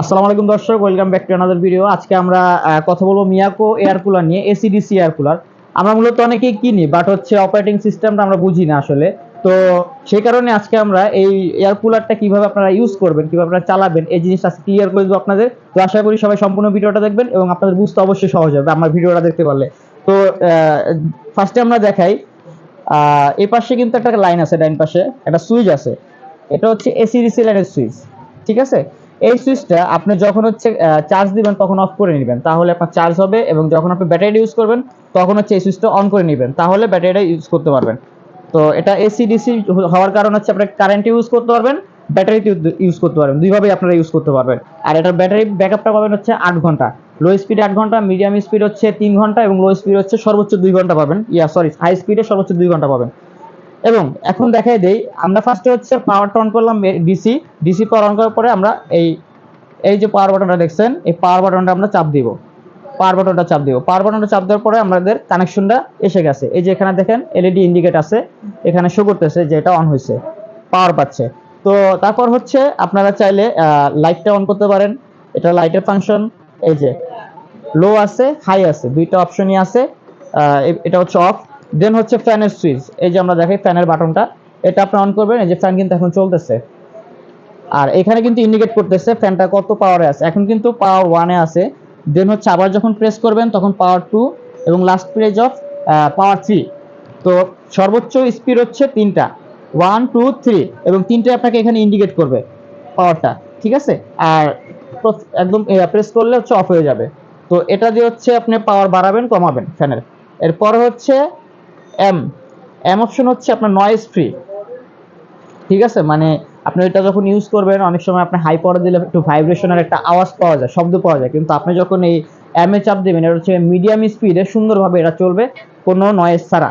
আসসালামু আলাইকুম দর্শক welcome back to another video আজকে আমরা কথা বলব মিয়াকো এয়ার কুলার নিয়ে এসিডিসি এয়ার কুলার আমরা মূলত অনেকেই কিনি বাট হচ্ছে অপারেটিং সিস্টেমটা আমরা বুঝি না আসলে। তো সেই কারণে আজকে আমরা এই এয়ার কুলারটা কীভাবে আপনারা ইউজ করবেন, কীভাবে আপনারা চালাবেন, এই জিনিসটা ক্লিয়ার করে দেবো আপনাদের। তো আশা করি সবাই সম্পূর্ণ ভিডিওটা দেখবেন এবং আপনাদের বুঝতে অবশ্যই সহজ হবে আমার ভিডিওটা দেখতে পারলে। তো ফার্স্টে আমরা দেখাই এই পাশে কিন্তু একটা লাইন আছে ডাইন পাশে, একটা সুইচ আছে। এটা হচ্ছে এসিডিসি লাইনের সুইচ ঠিক আছে? এই সুইচটা আপনি যখন হচ্ছে চার্জ দিবেন তখন অফ করে নেবেন। তাহলে আপনার চার্জ হবে এবং যখন আপনি ব্যাটারিটা ইউজ করবেন, তখন হচ্ছে এই সুইচটা অন করে নেবেন। তাহলে ব্যাটারিটা ইউজ করতে পারবেন। তো এটা এসি ডিসি হওয়ার কারণ হচ্ছে আপনি কারেন্ট ইউজ করতে পারবেন ব্যাটারিতে ইউজ করতে পারবেন। দুইভাবেই আপনারা ইউজ করতে পারবেন। আর এটার ব্যাটারি ব্যাকআপটা পাবেন হচ্ছে আট ঘণ্টা। লো স্পিড আট ঘণ্টা মিডিয়াম স্পিড হচ্ছে তিন ঘণ্টা এবং লো স্পিড হচ্ছে সর্বোচ্চ দুই ঘণ্টা পাবেন। ইয়া সরি হাই স্পিডে সর্বোচ্চ দুই ঘণ্টা পাবেন। এবং এখন দেখাই দেই, আমরা ফার্স্টে হচ্ছে পাওয়ারটা অন করলাম ডিসি ডিসি পাওয়ার অন করার পরে আমরা এই এই যে পাওয়ার বাটনটা দেখছেন, এই পাওয়ার বাটনটা আমরা চাপ দিব। পাওয়ার বাটনটা চাপ দিব। পাওয়ার বাটনটা চাপ দেওয়ার পরে আমাদের কানেকশনটা এসে গেছে। এই যে এখানে দেখেন এলইডি ইন্ডিকেট আছে, এখানে শো করতেছে যে এটা অন হয়েছে পাওয়ার পাচ্ছে। তো তারপর হচ্ছে আপনারা চাইলে লাইটটা অন করতে পারেন। এটা লাইটের ফাংশন এই যে লো আছে হাই আছে, দুইটা অপশনই আছে এটা হচ্ছে অফ দেন হচ্ছে ফ্যানের সুইচ এই যে আমরা দেখাই ফ্যানের বাটনটা এটা আপনি অন করবেন, এই যে ফ্যান কিন্তু এখন চলতেছে। আর এখানে কিন্তু ইন্ডিকেট করতেছে ফ্যানটা কত পাওয়ারে আছে। এখন কিন্তু পাওয়ার ওয়ানে আছে। দেন হচ্ছে আবার যখন প্রেস করবেন, তখন পাওয়ার টু এবং last page of power three তো সর্বোচ্চ স্পিড হচ্ছে তিনটা। ওয়ান টু থ্রি এবং তিনটে আপনাকে এখানে ইন্ডিকেট করবে পাওয়ারটা ঠিক আছে? আর একদম প্রেস করলে হচ্ছে অফ হয়ে যাবে। তো এটা দিয়ে হচ্ছে আপনি পাওয়ার বাড়াবেন, কমাবেন ফ্যানের এরপর হচ্ছে এম এম অপশন হচ্ছে আপনার নয়েজ ফ্রি ঠিক আছে? মানে আপনি এটা যখন ইউজ করবেন, অনেক সময় আপনি হাই পাওয়ার দিলে একটু ভাইব্রেশনের একটা আওয়াজ পাওয়া যায়, শব্দ পাওয়া যায়। কিন্তু আপনি যখন এই এম এ চাপ দেবেন এটা হচ্ছে মিডিয়াম স্পিডে সুন্দরভাবে এটা চলবে, কোনো নয়েজ ছাড়া।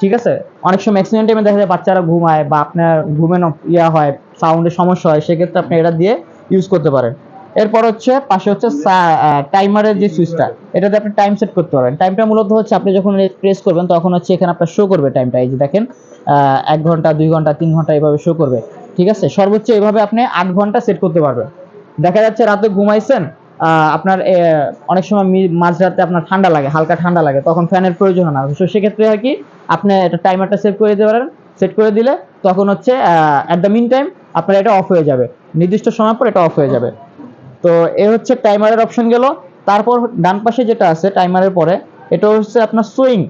ঠিক আছে? অনেক সময় অ্যাক্সিডেন্ট টাইমে দেখা যায় বাচ্চারা ঘুমায় বা আপনার ঘুমে ইয়া হয় সাউন্ডের সমস্যা হয়, সেক্ষেত্রে আপনি এটা দিয়ে ইউজ করতে পারেন। এরপর হচ্ছে পাশে হচ্ছে টাইমারের যে সুইচটা এটাতে আপনি টাইম সেট করতে পারেন টাইমটা মূলত হচ্ছে আপনি যখন প্রেস করবেন, তখন হচ্ছে এখানে আপনার শো করবে টাইমটা এই যে দেখেন এক ঘণ্টা, দুই ঘণ্টা, তিন ঘণ্টা এভাবে শো করবে। ঠিক আছে? সর্বোচ্চ এভাবে আপনি আট ঘণ্টা সেট করতে পারবেন। দেখা যাচ্ছে রাতে ঘুমাইছেন আপনার অনেক সময় মাঝরাতে আপনার ঠান্ডা লাগে, হালকা ঠান্ডা লাগে, তখন ফ্যানের প্রয়োজন না। তো সেক্ষেত্রে হয় কি, আপনি এটা টাইমারটা সেট করে দিতে পারেন। সেট করে দিলে তখন হচ্ছে অ্যাট দ্য মিন টাইম আপনার এটা অফ হয়ে যাবে। নির্দিষ্ট সময় পর এটা অফ হয়ে যাবে। তো এ হচ্ছে টাইমারের অপশন গেল। তারপর ডান পাশে যেটা আছে টাইমারের পরে, এটা হচ্ছে আপনার সুইং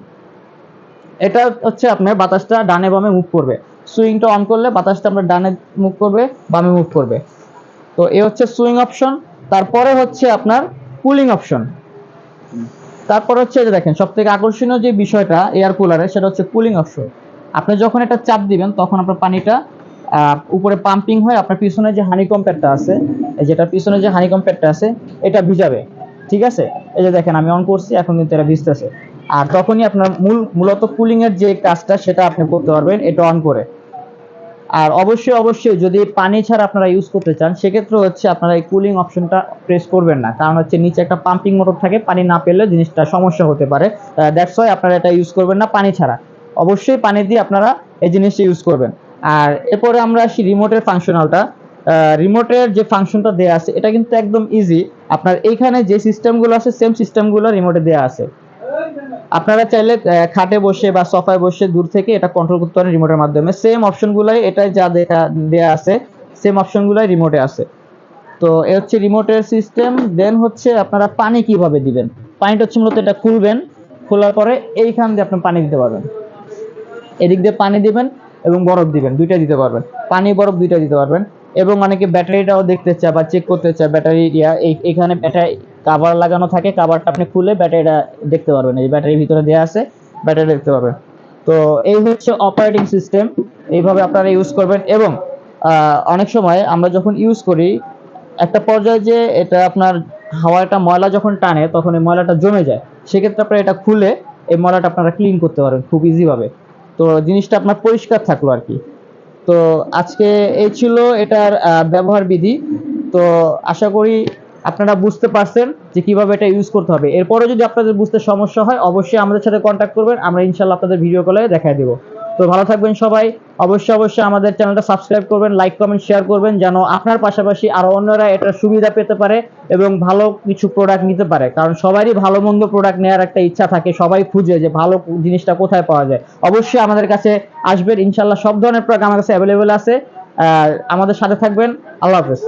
এটা হচ্ছে আপনার বাতাসটা ডানে বামে মুভ করবে। সুইংটা অন করলে বাতাসটা আপনার ডানে মুভ করবে, বামে মুভ করবে। তো এ হচ্ছে সুইং অপশন তারপরে হচ্ছে আপনার কুলিং অপশন তারপর হচ্ছে যে দেখেন সব থেকে আকর্ষণীয় যে বিষয়টা এয়ার কুলারে সেটা হচ্ছে কুলিং অপশন আপনি যখন এটা চাপ দিবেন, তখন আপনার পানিটা উপরে পাম্পিং হয়ে, আপনার পিছনে যে হানিকম প্যাডটা আছে যেটা পিছনে যে হানিকম প্যাডটা আছে, এটা ভিজাবে, ঠিক আছে? এই যে দেখেন, আমি অন করছি, এখন কিন্তু এটা ভিজতেছে। আর তখনই আপনার মূল, মূলত কুলিং এর যে কাজটা, সেটা আপনি করতে পারবেন, এটা অন করে। আর অবশ্যই অবশ্যই যদি পানি ছাড়া আপনারা ইউজ করতে চান সেক্ষেত্রে হচ্ছে আপনারা এই কুলিং অপশনটা প্রেস করবেন না। কারণ হচ্ছে নিচে একটা পাম্পিং মোটর থাকে, পানি না পেলে জিনিসটা সমস্যা হতে পারে। দ্যাটস ওয়াই আপনারা এটা ইউজ করবেন না পানি ছাড়া। অবশ্যই পানি দিয়ে আপনারা এই জিনিসটা ইউজ করবেন। আর এরপরে আমরা আসি রিমোটের ফাংশনালটা রিমোটের যে ফাংশনটা দেওয়া আছে, এটা কিন্তু একদম ইজি আপনার এইখানে যে সিস্টেমগুলো আছে সেম সিস্টেমগুলো রিমোটে দেওয়া আছে। আপনারা চাইলে খাটে বসে বা সোফায় বসে দূর থেকে এটা কন্ট্রোল করতে পারেন রিমোটের মাধ্যমে। সেম অপশনগুলাই এটা যা দেয়া আছে সেম অপশনগুলাই রিমোটে আছে। তো এ হচ্ছে রিমোটের সিস্টেম দেন হচ্ছে আপনারা পানি কীভাবে দিবেন? পানিটা হচ্ছে মূলত এটা খুলবেন। খোলার পরে এইখান দিয়ে আপনি পানি দিতে পারবেন। এদিক দিয়ে পানি দিবেন। এবং বরফ দিবেন দুইটা দিতে পারবেন। পানি, বরফ দুইটা দিতে পারবেন। এবং অনেকে ব্যাটারিটাও দেখতে চায় বা চেক করতে চায়, ব্যাটারি এখানে ব্যাটারি কাভার লাগানো থাকে কাভারটা আপনি খুলে ব্যাটারিটা দেখতে পারবেন। এই ব্যাটারির ভিতরে দেওয়া আছে ব্যাটারি দেখতে পারবেন। তো এই হচ্ছে অপারেটিং সিস্টেম এইভাবে আপনারা ইউজ করবেন এবং অনেক সময় আমরা যখন ইউজ করি, একটা পর্যায়ে যে এটা আপনার হাওয়াটা ময়লা যখন টানে, তখন এই ময়লাটা জমে যায়। সেক্ষেত্রে আপনারা এটা খুলে এই ময়লাটা আপনারা ক্লিন করতে পারেন খুব ইজিভাবে তো জিনিসটা আপনার পরিষ্কার থাকল আর কি। তো আজকে এই ছিল এটার ব্যবহার বিধি। তো আশা করি আপনারা বুঝতে পারছেন যে কীভাবে এটা ইউজ করতে হবে। এরপরে যদি আপনাদের বুঝতে সমস্যা হয়, অবশ্যই আমাদের সাথে কন্ট্যাক্ট করবেন। আমরা ইনশাল্লাহ আপনাদের ভিডিও কলে দেখায় দেবো। তো ভালো থাকবেন সবাই। অবশ্যই অবশ্যই আমাদের চ্যানেলটা সাবস্ক্রাইব করবেন, লাইক, কমেন্ট, শেয়ার করবেন যেন আপনার পাশাপাশি আরও অন্যরা এটার সুবিধা পেতে পারে এবং ভালো কিছু প্রোডাক্ট নিতে পারে। কারণ সবারই ভালো, মন্দ প্রোডাক্ট নেওয়ার একটা ইচ্ছা থাকে, সবাই খুঁজে যে ভালো জিনিসটা কোথায় পাওয়া যায়। অবশ্যই আমাদের কাছে আসবেন ইনশাল্লাহ সব ধরনের প্রোডাক্ট আমার কাছে অ্যাভেলেবেল আছে। আমাদের সাথে থাকবেন, আল্লাহ হাফেজ।